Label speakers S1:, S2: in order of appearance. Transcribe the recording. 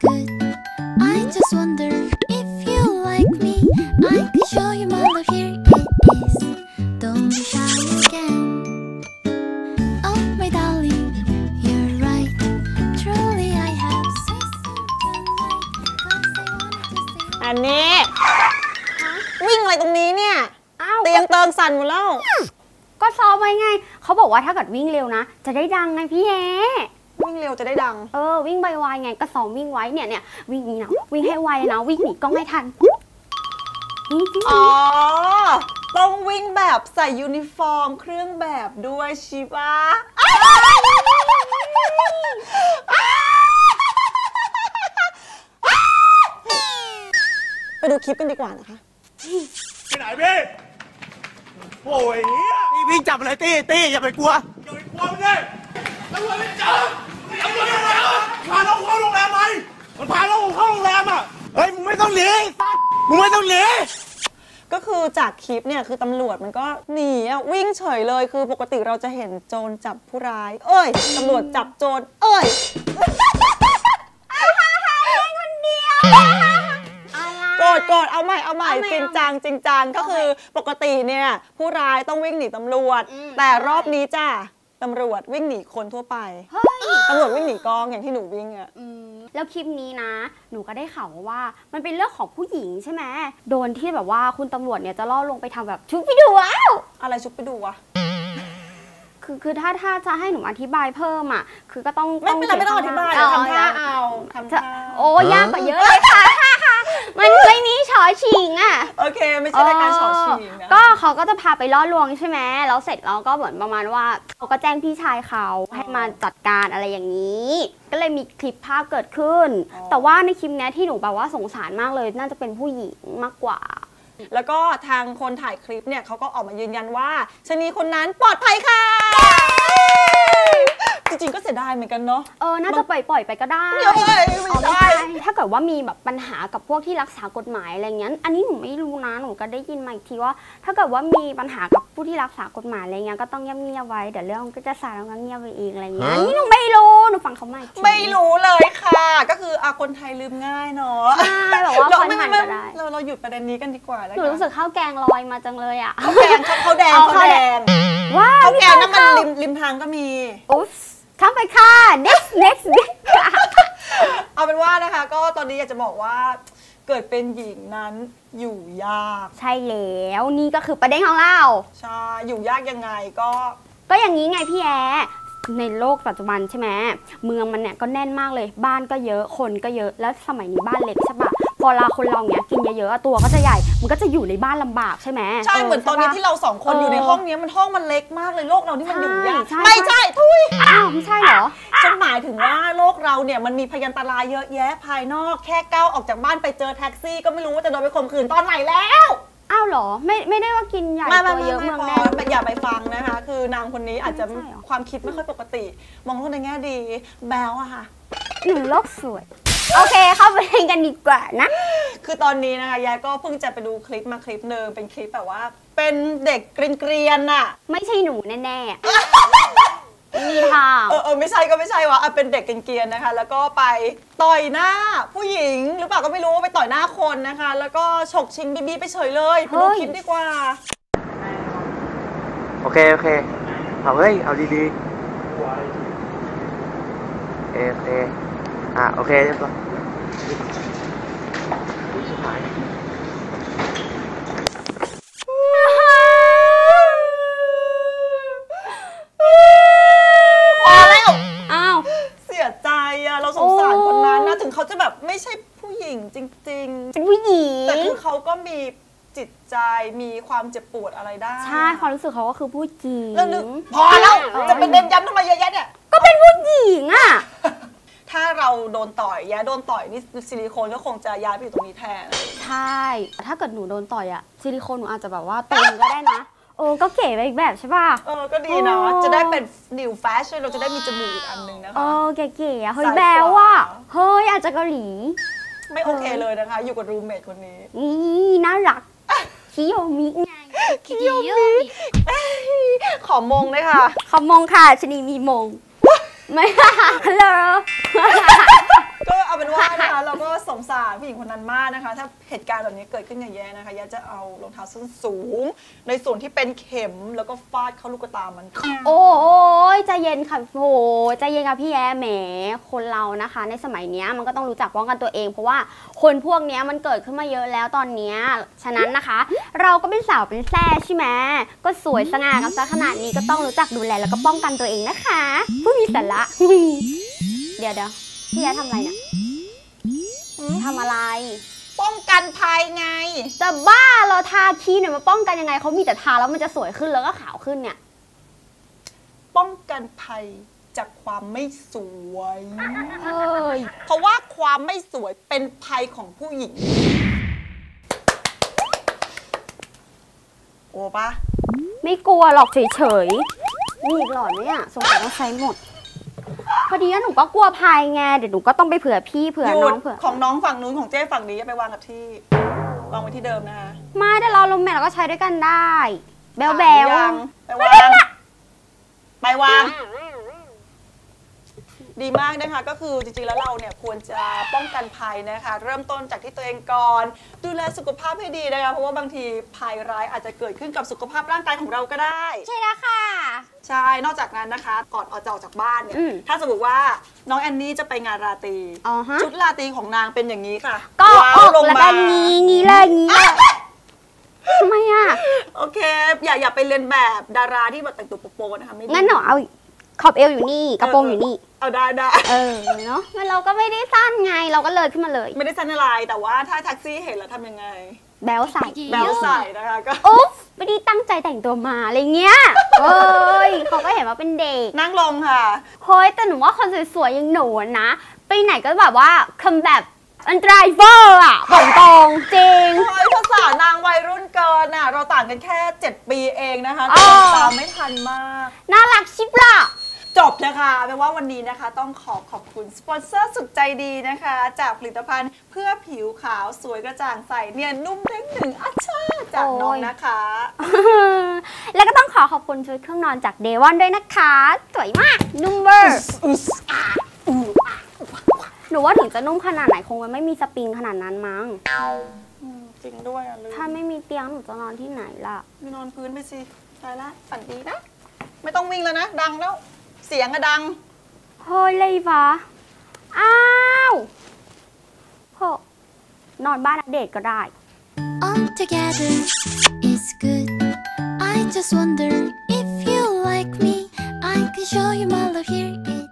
S1: good. I just wonder if you like me. I can show you my love. Here it is. Don't be shy again. Oh, my darling, you're right. Truly, I have said something right. Cause I wanted to say.
S2: อันนี้วิ่งอะไรตรงนี้เนี่ย
S3: อ้าว
S2: เตียงเติงสั่นหมดแล้ว
S3: ก็ซ้อมไว้ไง เขาบอกว่าถ้าเกิดวิ่งเร็วนะ จะได้ดังไงพี่แอ
S2: วิ่งเร็วจะได้ดัง
S3: เออวิ่งไวๆไงก็ซ้อมวิ่งไว้เนี่ยเนี่ยวิ่งนี้นะวิ่งให้ไวนะวิ่งหนีกล้องให้ทันวิ่งวิ่ง
S2: อ๋อต้องวิ่งแบบใส่ยูนิฟอร์ม เครื่องแบบด้วยชิปะไปดูคลิปกันดีกว่านะคะ
S4: ไปไหนพี่โอ้ยเหี้ย
S5: พี่วิ่งจับอะไรตี้ตี้อย่าไปกลัว
S4: อย่าไปกลัวมันดิตำรวจไม่จับ มันพาเราเข้าโรงแรมอะ
S5: เฮ้ย มึงไม่ต้องหนีสัตว์มึงไม่ต้องหนี
S2: ก็คือจากคลิปเนี่ยคือตำรวจมันก็หนีอะวิ่งเฉยเลยคือปกติเราจะเห็นโจรจับผู้ร้าย เอ้ยตำรวจจับโจรเอ้ยโกรธโกรธเอาใหม่เอาใหม่
S3: เอาใหม่
S2: จริงจังจริงจังก็คือปกติเนี่ยผู้ร้ายต้องวิ่งหนีตำรวจ
S3: อืม
S2: แต่รอบนี้จ้าตำรวจวิ่งหนีคนทั่วไป
S3: เฮ้ย
S2: ตำรวจวิ่งหนีกองอย่างที่หนูวิ่งอะ
S3: อืม แล้วคลิปนี้นะ หนูก็ได้ข่าวมาว่ามันเป็นเรื่องของผู้หญิงใช่ไหมโดนที่แบบว่าคุณตำรวจเนี่ยจะล่อลวงไปทำแบบชุดวิดีโอว้าว
S2: อะไรชุบไปดูวะ
S3: คือคือถ้าถ้าจะให้หนูอธิบายเพิ่มอะ คือก็ต้อง
S2: ไม่เป็นไรไม่ต้องอธิบาย
S3: เขีน
S2: ทำท่า
S3: ข้งๆ
S2: เอาทำ
S3: จะ
S2: ท่า
S3: โอ้ยากกว่าเยอะเลยค่ะ มันไม่มีชอชิงอะ
S2: โอเค ไม่ใช่รายการฉอฉีงนะ
S3: ก็เขาก็จะพาไปล่อลวงใช่ไหมแล้วเสร็จแล้วก็เหมือนประมาณว่าเขาก็แจ้งพี่ชายเขาให้มาจัดการอะไรอย่างนี้ ก็เลยมีคลิปภาพเกิดขึ้น
S2: อ๋อ
S3: แต่ว่าในคลิปเนี้ยที่หนูแบบว่าสงสารมากเลย น่าจะเป็นผู้หญิงมากกว่า
S2: แล้วก็ทางคนถ่ายคลิปเนี่ยเขาก็ออกมายืนยันว่าชะนีคนนั้นปลอดภัยค่ะจ ริงๆก็เสียดายเหมือนกันเนาะ
S3: เออ น่าจะปล่อยปล่อยๆไปก็ได้
S2: เฮ้ย
S3: อ๋อ
S2: ไม่
S3: ไม่
S2: ใช่
S3: ใช่ถ้าเกิดว่ามีแบบปัญหากับพวกที่รักษากฎหมายอะไรเงี้ย อันนี้หนูไม่รู้นะ หนูก็ได้ยินมาอีกทีว่า ถ้าเกิดว่ามีปัญหากับผู้ที่รักษากฎหมายอะไรเงี้ย ก็ต้องเงียบๆไว้ เดี๋ยวเรื่องมันก็จะสายแล้วก็เงียบไปเองอะไรเงี้ย อันนี้หนูไม่รู้ หนูฟังเขามาอีกที
S2: ไม่รู้เลยค่ะ ก็คืออาคนไทยลืมง่ายเนาะ
S3: ใช่แบบว่า
S2: เรา
S3: คน
S2: ไม่
S3: หัน
S2: ไม่
S3: ก็ได้
S2: เราเราหยุดประเด็นนี้กันดีกว่าแล้ว
S3: หนู
S2: กัน
S3: รู้สึกข้าวแกงลอยมาจังเลยอะ
S2: เขาแดงเขาเขาแดง
S3: อ๋อ
S2: เขาแดง
S3: ว้าว
S2: เขา
S3: พี่
S2: แกงน้ำมัน
S3: ข้าว
S2: ริมริมทางก็มี
S3: อุ๊บ ข้ามไปค่ะ next next next
S2: เอาเป็นว่านะคะ ก็ตอนนี้อยากจะบอกว่าเกิดเป็นหญิงนั้นอยู่ยาก
S3: ใช่แล้วนี่ก็คือประเด็นของเรา
S2: ใช่อยู่ยากยังไงก็
S3: ก็อย่างนี้ไงพี่แอในโลกปัจจุบันใช่ไหมเมืองมันเนี่ยก็แน่นมากเลย บ้านก็เยอะคนก็เยอะแล้วสมัยนี้บ้านเล็กใช่ปะพอเราคนเราเนี้ยกินเยอะๆอะตัวก็จะใหญ่ มันก็จะอยู่ในบ้านลำบากใช่ไหม
S2: ใช่เหมือนตอนนี้ที่เราสองคน
S3: เออ
S2: อ
S3: อยู่
S2: ในห้องเนี้ยมันห้องมันเล็กมากเลยโลกเรานี่มันอยู่ยาก
S3: ใช่
S2: ไม่ใช่ทุย
S3: อ้าวไม่ใช่
S2: งว่าโลกเราเนี่ยมันมีพยันตรายเยอะแยะภายนอกแค่ก้าวออกจากบ้านไปเจอแท็กซี่ ก็ไม่รู้ว่าจะโดนไปข่มขืนตอนไหนแล้ว
S3: อ้าวเหรอ ไม่ไม่ได้ว่ากินใหญ่
S2: ไม่ไม่
S3: ตัว
S2: ไม่
S3: เยอะ
S2: ไม่
S3: เมือง
S2: พอ
S3: แน่น
S2: อย่าไปฟังนะคะ คือนางคนนี้อาจจะ
S3: ไม่ใช่เหรอ
S2: ความคิดไม่ค่อยปกติ มองโลกในแง่ดี แบลอะค่ะ
S3: หนูโลกสวย โอเคเข้าไปเล่นกันดีกว่านะ
S2: คือตอนนี้นะคะยายก็เพิ่งจะไปดูคลิปมาคลิปหนึ่งเป็นคลิปแบบว่า เป็นเด็กเกรียนๆน่ะ
S3: ไม่ใช่หนูแน่ๆไม่มีทาง
S2: เออเออไม่ใช่ก็ไม่ใช่วะอะเป็นเด็กเกรียนๆนะคะ แล้วก็ไปต่อยหน้าผู้หญิง หรือเปล่าก็ไม่รู้ไปต่อยหน้าคนนะคะ แล้วก็ฉกชิงบีบีไปเฉยเลยไปดูคลิปดีกว่า
S5: โอเค โอเค เอาเฮ้ย เอาดีๆเอโอเคอะ โอเคเรียบร้อยชิบหาย
S2: พอแล้ว
S3: อ้าว
S2: เสียใจอะเราสงสารคนนั้นนะถึงเขาจะ แบบไม่ใช่ผู้หญิงจริง
S3: เป็นผู้หญิ
S2: ๆ
S3: ง
S2: แต่คือเขาก็มีจิตใจมีความเจ็บปวดอะไรได้
S3: ใช่ความรู้สึกเขาก็คือผู้หญิง
S2: แล้วนึกพอแล้วจะเป็นเน้นย้ำทำไมเยอะแยะเนี่ย
S3: ก็เป็นผู้หญิงอะ
S2: ถ้าเราโดนต่อยแย้โดนต่อยนี่ซิลิโคนก็คงจะย้ายไปอยู่ตรงนี้แทน
S3: ใช่ถ้าเกิดหนูโดนต่อยอะซิลิโคนหนูอาจจะแบบว่าตึงก็ได้นะ เออก็เก๋ไปอีกแบบใช่ป่ะ
S2: เออ ก็ดีนะ
S3: อ๋อ
S2: จะได้เป็น new fashion เราจะได้มีจมูกอีกอันหนึ่งนะ
S3: เอ
S2: คะ
S3: อเก๋ๆอะเฮ้ย
S2: ซ้าย
S3: แบลว่ะ
S2: ขวา
S3: เฮ้ยอาจจะเกาหลี
S2: ไม่โอเคเลยนะคะ อยู่กับรูเมทคนนี้
S3: นี่น่ารัก คิโยมิไง
S1: คิโยมิ
S2: ขอมงเลยค่ะ
S3: ขอมงค่ะชะนีมีมง ไม่ฮัลโหล
S2: ก็เอาเป็นว่านะคะเราก็สงสารผู้หญิงคนนั้นมากนะคะ ถ้าเหตุการณ์แบบนี้เกิดขึ้นกับแย่นะคะแย่จะเอารองเท้าส้นสูง ในส่วนที่เป็นเข็มแล้วก็ฟาดเข้าลูกตามัน
S3: โอ้ยใจเย็นค่ะโหใจเย็นค่ะพี่แย่แหมคนเรานะคะ ในสมัยเนี้ยมันก็ต้องรู้จักป้องกันตัวเอง เพราะว่าคนพวกเนี้ยมันเกิดขึ้นมาเยอะแล้วตอนเนี้ยฉะนั้นนะคะ เราก็เป็นสาวเป็นแซ่ใช่ไหมก็สวยสง่ากันซะขนาดนี้ก็ต้องรู้จักดูแลแล้วก็ป้องกันตัวเองนะคะ ผู้มีสาระเดี๋ยวเดี๋ยว พี่แย่ทำอะไรน่ะทำอะไร
S2: ป้องกันภัยไง
S3: จะบ้าเราทาครีมเนี่ยมาป้องกันยังไงเขามีแต่ทาแล้วมันจะสวยขึ้นแล้วก็ขาวขึ้นเนี่ย
S2: ป้องกันภัยจากความไม่สวย
S3: เฮ้ย
S2: เพราะว่าความไม่สวยเป็นภัยของผู้หญิงโอ้ปะ
S3: ไม่กลัวหรอกเฉยๆมีอีกหลอดไหมอะสงสัยต้องใช้หมด พอดีว่าหนูก็กลัวภัยไงเดี๋ยวหนูก็ต้องไปเผื่อพี่เผื่อ
S2: หยุ
S3: น้
S2: ด
S3: องเผื่อ
S2: ของน้องฝั่งนู้นของเจ้ฝั่งนี้อย่าไปวางกับที่วางไว้ที่เดิมนะคะ
S3: ไม่แต่เราลมแม่เราก็ใช้ด้วยกันได้ แบลแบล
S2: ยังไปวางไปวาง ดีมากนะคะก็คือจริงๆแล้วเราเนี่ยควรจะป้องกันภัยนะคะ เริ่มต้นจากที่ตัวเองก่อน ดูแลสุขภาพให้ดีนะคะเพราะว่าบางทีภัยร้ายอาจจะเกิดขึ้นกับสุขภาพร่างกายของเราก็ได้
S3: ใช่แล้วค่ะ
S2: ใช่นอกจากนั้นนะคะก่อนออกจะออกจากบ้านเนี่ย
S3: อืม
S2: ถ้าสมมติว่าน้องแอนนี่จะไปงานราตรี
S3: อ๋อฮะ
S2: ชุดราตรีของนางเป็นอย่างนี้ค่ะ
S3: ก็
S2: ว้า
S3: อ
S2: ว
S3: อก
S2: ลง
S3: แล้ว
S2: มา
S3: ก็งี้งี้เลยงี้เลยทำไมอะ
S2: โอเค อย่าอย่าไปเรียนแบบดาราที่แบบแต่งตัวโป๊ะๆนะคะไม่ดี
S3: งั้นหนูเอา ขอบเอวอยู่นี่กระโปรงอยู่นี่
S2: เอาได้ได้
S3: เออเนาะงั้นเราก็ไม่ได้สั้นไงเราก็เลยขึ้นมาเลย
S2: ไม่ได้สั้นอะไรแต่ว่าถ้าแท็กซี่เห็นแล้วทำยังไง
S3: แบลใส่
S2: แบลใส่นะคะก็
S3: อุ๊บไม่ได้ตั้งใจแต่งตัวมาอะไรเงี้ยเอ้ยเขาก็เห็นว่าเป็นเด็ก
S2: นั่งลงค่ะ
S3: เฮ้ยแต่หนูว่าคนสวยๆอย่างหนูอะนะไปไหนก็แบบว่าคำแบบอันตรายเวอร์อะบอกตรงจริง
S2: เฮ้ยภาษานางวัยรุ่นเกินอะ เราต่างกันแค่ 7 ปีเองนะคะ
S3: อ๋
S2: แต่
S3: อ
S2: ตามไม่ทันมาก
S3: น่ารักชิบล่ะ
S2: จบนะคะแปลว่าวันนี้นะคะ ต้องขอขอบคุณสปอนเซอร์สุดใจดีนะคะ จากผลิตภัณฑ์เพื่อผิวขาวสวยกระจ่างใสเนียนนุ่มเด้งหนึ่งอัชชาจากน้อง
S3: โอ้ย
S2: นะคะ
S3: แล้วก็ต้องขอขอบคุณชุดเครื่องนอนจากเดวอนด้วยนะคะ สวยมาก นุ่มเวอร์หนูว่าถึงจะนุ่มขนาดไหนคงมันไม่มีสปริงขนาดนั้นมั้ง
S2: อืมจริงด้วยอะลืม
S3: ถ้าไม่มีเตียงหนูจะนอนที่ไหนล่ะ
S2: ไม่นอนพื้นไปสิตายละฝันดีนะ ไม่ต้องวิ่งแล้วนะ ดังแล้ว เสียงอะดัง
S3: เฮ้ยเลยวะ อ้าวโหนอนบ้านอัปเดตก็ได้
S1: All together is good. I just wonder if you like me. I can show you my love here.